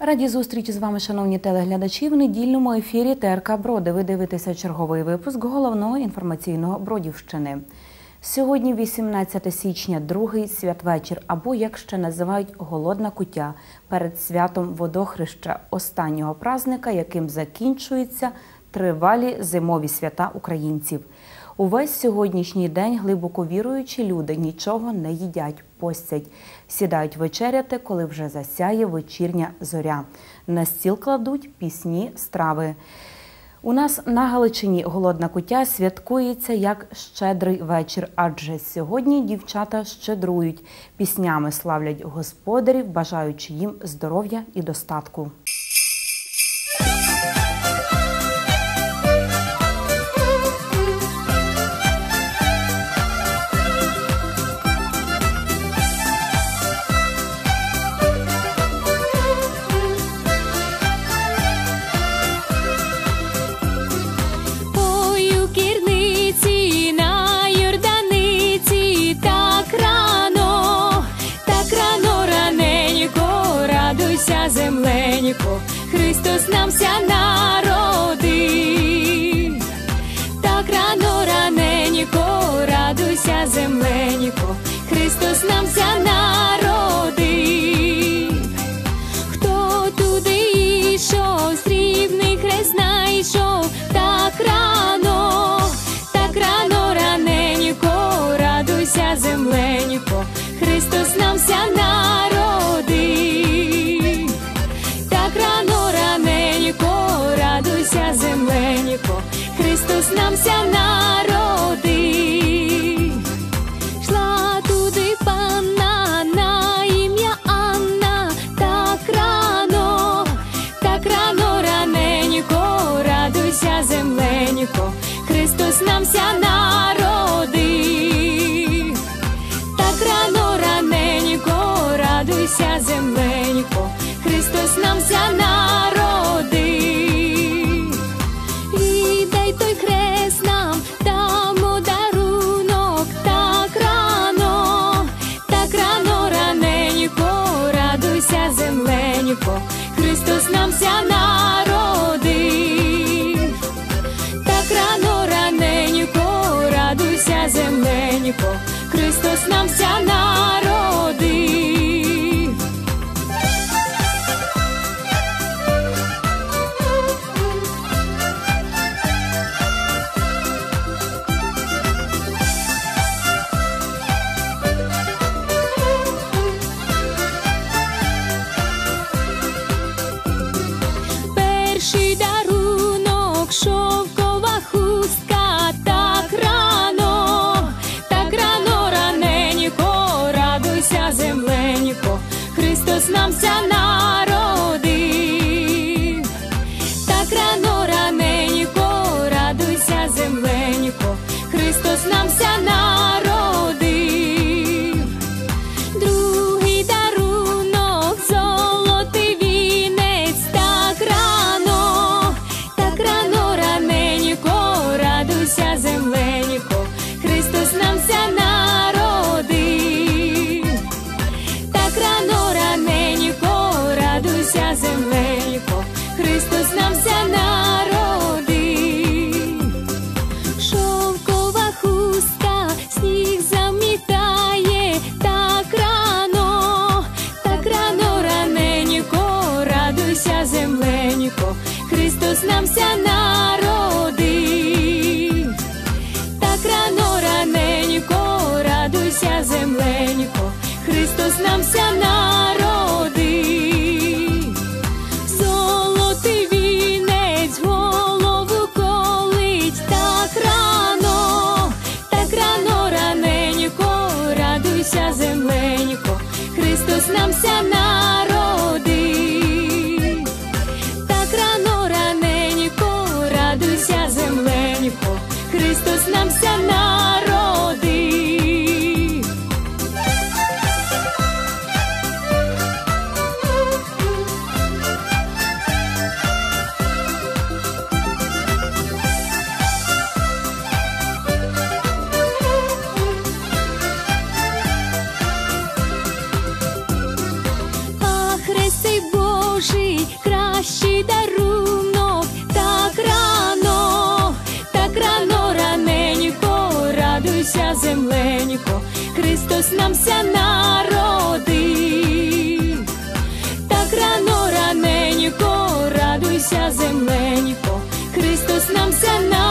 Раді зустрічі з вами, шановні телеглядачі, в недільному ефірі ТРК Броди. Ви дивитеся черговий випуск головного інформаційного Бродівщини. Сьогодні, 18 січня, другий святвечір, або як ще називають голодна куття перед святом водохреща, останнього празника, яким закінчуються тривалі зимові свята українців. Увесь сьогоднішній день глибоко віруючі люди нічого не їдять, постять, сідають вечеряти, коли вже засяє вечірня зоря. На стіл кладуть пісні страви. У нас на Галичині голодна куття святкується як щедрий вечір, адже сьогодні дівчата щедрують, піснями славлять господарів, бажаючи їм здоров'я і достатку. Христос нам ся народив. Так рано раненько, радуйся, земленько, Христос нам ся народив. Хто туди йшов, срібний хрест знайшов, так рано, так рано раненько, радуйся, земленько, Христос нам ся земленько, Христос нам ся народив. Так рано раненько, радуйся, земленько, Христос нам ся народив. Віддай той хрест нам, дамо дарунок, так рано, так рано раненько, радуйся, земленько, Христос нам ся Христос нам ся народив. Перший дарунок, Христос нам Христос нам ся